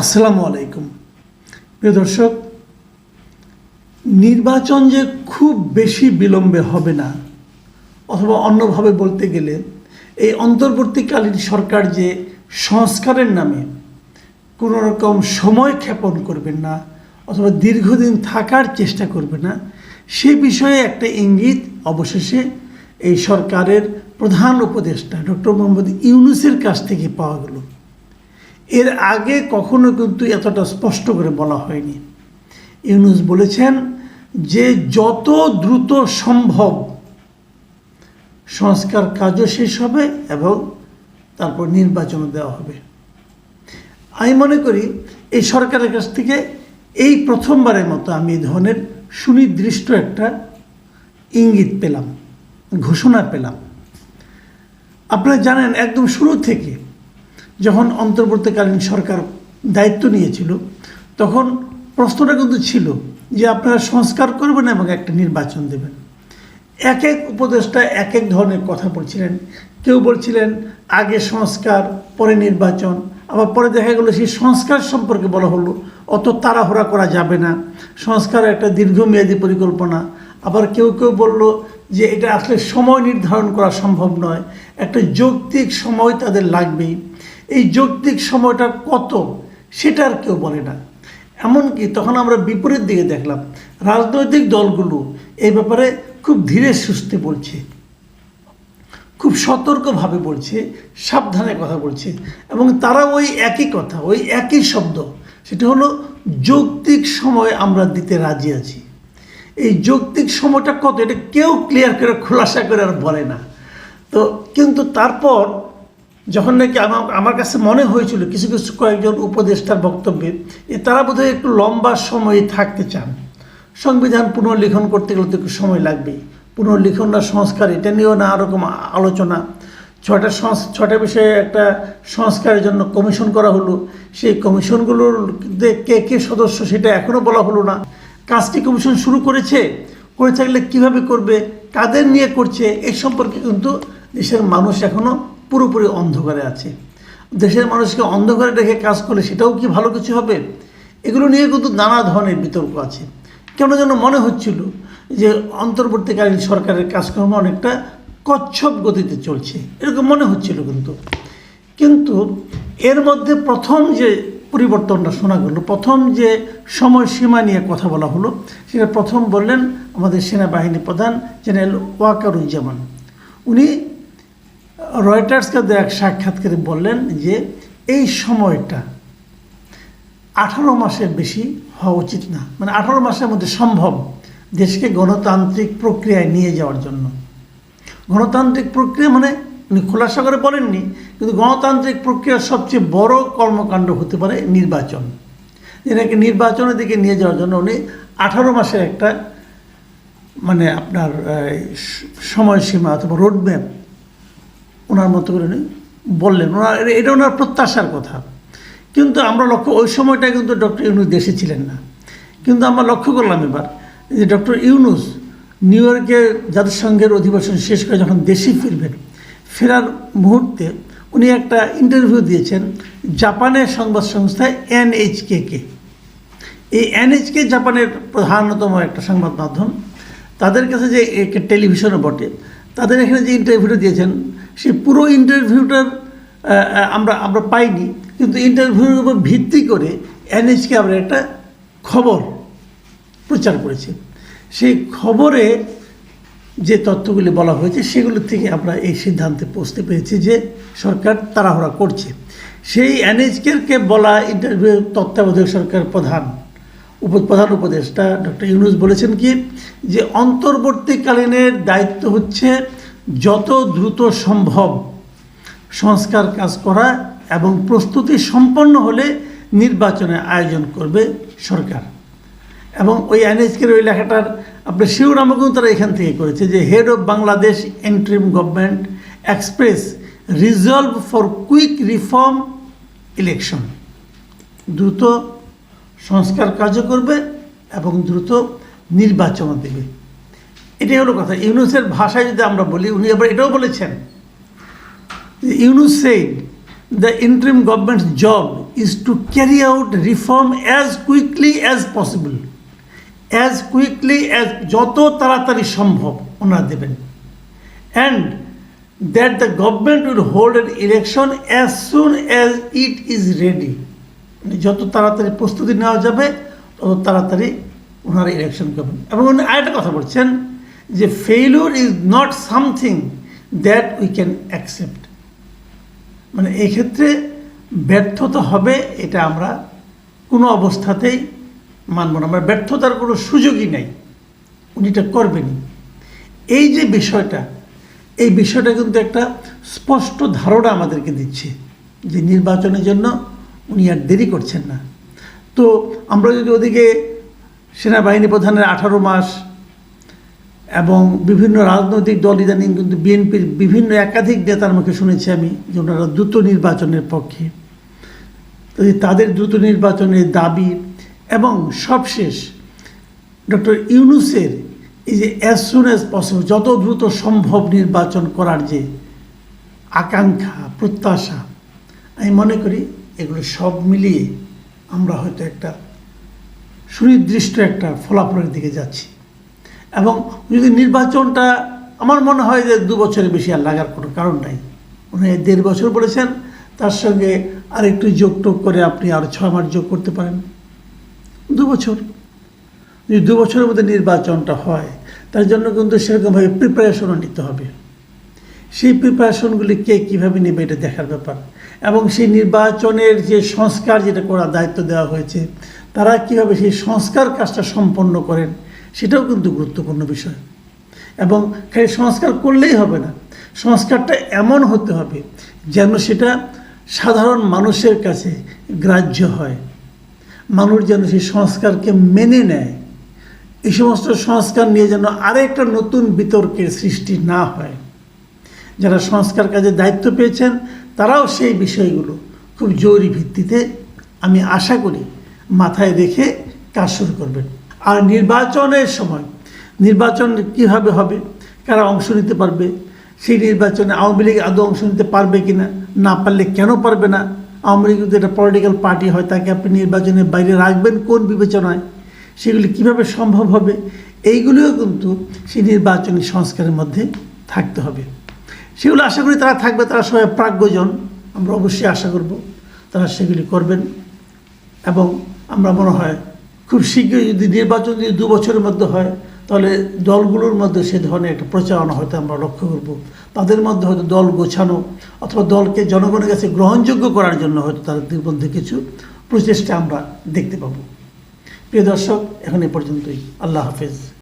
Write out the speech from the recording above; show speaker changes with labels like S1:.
S1: আসসালামু আলাইকুম। প্রিয় দর্শক, নির্বাচন যে খুব বেশি বিলম্বে হবে না, অথবা অন্যভাবে বলতে গেলে, এই অন্তর্বর্তীকালীন সরকার যে সংস্কারের নামে কোনো রকম সময় ক্ষেপণ করবেন না, অথবা দীর্ঘদিন থাকার চেষ্টা করবে না, সে বিষয়ে একটা ইঙ্গিত অবশেষে এই সরকারের প্রধান উপদেষ্টা ডক্টর মোহাম্মদ ইউনুসের কাছ থেকে পাওয়া গেল। এর আগে কখনো কিন্তু এতটা স্পষ্ট করে বলা হয়নি। ইউনুস বলেছেন যে যত দ্রুত সম্ভব সংস্কার কাজও শেষ হবে এবং তারপর নির্বাচনও দেওয়া হবে। আমি মনে করি এই সরকারের কাছ থেকে এই প্রথমবারের মতো আমি এই ধরনের সুনির্দিষ্ট একটা ইঙ্গিত পেলাম, ঘোষণা পেলাম। আপনারা জানেন একদম শুরু থেকে যখন অন্তর্বর্তীকালীন সরকার দায়িত্ব নিয়েছিল, তখন প্রশ্নটা কিন্তু ছিল যে আপনারা সংস্কার করবেন এবং একটা নির্বাচন দেবেন। এক এক উপদেষ্টা এক এক ধরনের কথা বলছিলেন। কেউ বলছিলেন, আগে সংস্কার, পরে নির্বাচন। আবার পরে দেখা গেলো সেই সংস্কার সম্পর্কে বলা হলো, অত তাড়াহুড়া করা যাবে না। সংস্কার একটা দীর্ঘমেয়াদী পরিকল্পনা। আবার কেউ কেউ বলল যে এটা আসলে সময় নির্ধারণ করা সম্ভব নয়। একটা যৌক্তিক সময় তাদের লাগবেই। এই যৌক্তিক সময়টা কত সেটা আর কেউ বলে না। এমনকি তখন আমরা বিপরীত দিকে দেখলাম, রাজনৈতিক দলগুলো এই ব্যাপারে খুব ধীরে সুস্থে বলছে, খুব সতর্কভাবে বলছে, সাবধানে কথা বলছে এবং তারা ওই একই কথা, ওই একই শব্দ, সেটা হলো যৌক্তিক সময় আমরা দিতে রাজি আছি। এই যৌক্তিক সময়টা কত, এটা কেউ ক্লিয়ার করে, খোলাসা করে আর বলে না। তো কিন্তু তারপর যখন নাকি আমার আমার কাছে মনে হয়েছিল কিছু কিছু কয়েকজন উপদেষ্টার বক্তব্যে যে তারা বোধহয় একটু লম্বা সময় থাকতে চান। সংবিধান পুনর্লিখন করতে গেলে তো একটু সময় লাগবেই পুনর্লিখন না সংস্কার, এটা নিয়েও নানা রকম আলোচনা। ছটা সংস ছটা বিষয়ে একটা সংস্কারের জন্য কমিশন করা হলো। সেই কমিশনগুলোর কে কে সদস্য সেটা এখনও বলা হলো না। কাজটি কমিশন শুরু করেছে। করে থাকলে কীভাবে করবে, কাদের নিয়ে করছে এই সম্পর্কে কিন্তু দেশের মানুষ এখনও পুরোপুরি অন্ধকারে আছে। দেশের মানুষকে অন্ধকারে রেখে কাজ করলে সেটাও কি ভালো কিছু হবে? এগুলো নিয়ে কিন্তু নানা ধরনের বিতর্ক আছে। কেন যেন মনে হচ্ছিল যে অন্তর্বর্তীকালীন সরকারের কাজকর্ম অনেকটা কচ্ছপ গতিতে চলছে। এরকম মনে হচ্ছিল কিন্তু। কিন্তু এর মধ্যে প্রথম যে পরিবর্তনটা শোনা গেল, প্রথম যে সময়সীমা নিয়ে কথা বলা হলো, সেটা প্রথম বললেন আমাদের সেনাবাহিনী প্রধান জেনারেল ওয়াকারুজ্জামান। উনি রয়টার্সকে দেওয়া এক সাক্ষাৎকারে বললেন যে এই সময়টা আঠারো মাসের বেশি হওয়া উচিত না। মানে আঠারো মাসের মধ্যে সম্ভব দেশকে গণতান্ত্রিক প্রক্রিয়ায় নিয়ে যাওয়ার জন্য। গণতান্ত্রিক প্রক্রিয়া মানে উনি খোলাসা করে বলেননি, কিন্তু গণতান্ত্রিক প্রক্রিয়ার সবচেয়ে বড় কর্মকাণ্ড হতে পারে নির্বাচন। যেটাকে নির্বাচনের দিকে নিয়ে যাওয়ার জন্য উনি আঠারো মাসের একটা মানে আপনার সময়সীমা অথবা রোডম্যাপ ওনার মতো করে উনি বললেন। ওনার, এটা ওনার প্রত্যাশার কথা। কিন্তু আমরা লক্ষ্য, ওই সময়টা কিন্তু ডক্টর ইউনুস দেশে ছিলেন না। কিন্তু আমরা লক্ষ্য করলাম এবার যে ডক্টর ইউনুস নিউ ইয়র্কে জাতিসংঘের অধিবেশন শেষ করে যখন দেশে ফিরবেন, ফেরার মুহূর্তে উনি একটা ইন্টারভিউ দিয়েছেন জাপানের সংবাদ সংস্থা এনএইচকে এই এনএইচকে জাপানের প্রধানতম একটা সংবাদ মাধ্যম। তাদের কাছে যে টেলিভিশনও বটে। তাদের এখানে যে ইন্টারভিউটা দিয়েছেন সেই পুরো ইন্টারভিউটার আমরা আমরা পাইনি। কিন্তু ইন্টারভিউর উপর ভিত্তি করে এনএইচকে আমরা একটা খবর প্রচার করেছে। সেই খবরে যে তথ্যগুলি বলা হয়েছে, সেগুলো থেকে আমরা এই সিদ্ধান্তে পৌঁছতে পেরেছি যে সরকার তাড়াহুড়া করছে। সেই এনএইচকে বলা ইন্টারভিউ তত্ত্বাবধায়ক সরকার প্রধান, উপ প্রধান উপদেষ্টা ডক্টর ইউনুস বলেছেন কি, যে অন্তর্বর্তীকালীনের দায়িত্ব হচ্ছে যত দ্রুত সম্ভব সংস্কার কাজ করা এবং প্রস্তুতি সম্পন্ন হলে নির্বাচনের আয়োজন করবে সরকার। এবং ওই এনএসকের ওই লেখাটার আপনার কিন্তু তারা এখান থেকে করেছে যে head of Bangladesh interim government express resolve for quick reform election দ্রুত সংস্কার কাজও করবে এবং দ্রুত নির্বাচনও দেবে। এটাই হলো কথা। ইউনুসের ভাষায় যদি আমরা বলি, উনি আবার এটাও বলেছেন যে Yunus the interim government job is to carry out reform as quickly as possible as quickly as যত তাড়াতাড়ি সম্ভব ওনারা দেবেন। And that the government will hold an election as soon as it is ready মানে যত তাড়াতাড়ি প্রস্তুতি নেওয়া যাবে, তত তাড়াতাড়ি ওনারা ইলেকশন করবেন। এবং উনি আরেকটা কথা বলছেন যে failure is not something that we can accept মানে এই ক্ষেত্রে ব্যর্থতা হবে এটা আমরা কোনো অবস্থাতেই মানব না। আমরা ব্যর্থতার কোনো সুযোগই নেই। উনি এটা করবেনই। এই যে বিষয়টা, এই বিষয়টা কিন্তু একটা স্পষ্ট ধারণা আমাদেরকে দিচ্ছে যে নির্বাচনের জন্য উনি আর দেরি করছেন না। তো আমরা যদি ওদিকে সেনাবাহিনী প্রধানের আঠারো মাস এবং বিভিন্ন রাজনৈতিক দল ইদানিং কিন্তু বিএনপির বিভিন্ন একাধিক নেতার মুখে শুনেছি আমি যে ওনারা দ্রুত নির্বাচনের পক্ষে। তাদের দ্রুত নির্বাচনের দাবি এবং সবশেষ ডক্টর ইউনুসের এই যে অ্যাজ সুন অ্যাজ পসিবল যত দ্রুত সম্ভব নির্বাচন করার যে আকাঙ্ক্ষা, প্রত্যাশা, আমি মনে করি এগুলো সব মিলিয়ে আমরা হয়তো একটা সুনির্দিষ্ট একটা ফলাফলের দিকে যাচ্ছি। এবং যদি নির্বাচনটা আমার মনে হয় যে দু বছরের বেশি আর লাগার কোনো কারণ নাই। উনি দেড় বছর বলেছেন, তার সঙ্গে আরেকটু যোগ টোগ করে আপনি আরও ছয় মাস যোগ করতে পারেন। দু বছর। যদি দু বছরের মধ্যে নির্বাচনটা হয়, তার জন্য কিন্তু সেরকমভাবে প্রিপারেশনও নিতে হবে। সেই প্রিপারেশনগুলি কে কীভাবে নেবে এটা দেখার ব্যাপার। এবং সেই নির্বাচনের যে সংস্কার যেটা করার দায়িত্ব দেওয়া হয়েছে, তারা কীভাবে সেই সংস্কার কাজটা সম্পন্ন করেন সেটাও কিন্তু গুরুত্বপূর্ণ বিষয়। এবং খালি সংস্কার করলেই হবে না, সংস্কারটা এমন হতে হবে যেন সেটা সাধারণ মানুষের কাছে গ্রাহ্য হয়। মানুষ যেন সেই সংস্কারকে মেনে নেয়। এই সমস্ত সংস্কার নিয়ে যেন আরেকটা নতুন বিতর্কের সৃষ্টি না হয়। যারা সংস্কার কাজে দায়িত্ব পেয়েছেন, তারাও সেই বিষয়গুলো খুব জরুরি ভিত্তিতে আমি আশা করি মাথায় রেখে কাজ শুরু করবেন। আর নির্বাচনের সময়, নির্বাচন কীভাবে হবে, কারা অংশ নিতে পারবে, সেই নির্বাচনে আওয়ামী লীগ আদৌ অংশ নিতে পারবে কি না না পারলে কেন পারবে না, আওয়ামী লীগ যদি একটা পলিটিক্যাল পার্টি হয়, তাকে আপনি নির্বাচনের বাইরে রাখবেন কোন বিবেচনায়, সেগুলি কীভাবে সম্ভব হবে, এইগুলিও কিন্তু সেই নির্বাচনী সংস্কারের মধ্যে থাকতে হবে। সেগুলো আশা করি তারা থাকবে, তারা সবাই প্রাজ্ঞজন, আমরা অবশ্যই আশা করব তারা সেগুলি করবেন এবং আমরা মনে হয় খুব শীঘ্রই যদি নির্বাচন যদি দু বছরের মধ্যে হয়, তাহলে দলগুলোর মধ্যে সে ধরনের একটা প্রচারণা হয়তো আমরা লক্ষ্য করব। তাদের মধ্যে হয়তো দল গোছানো অথবা দলকে জনগণের কাছে গ্রহণযোগ্য করার জন্য হয়তো তাদের মধ্যে কিছু প্রচেষ্টা আমরা দেখতে পাব। প্রিয় দর্শক, এখন এ পর্যন্তই। আল্লাহ হাফেজ।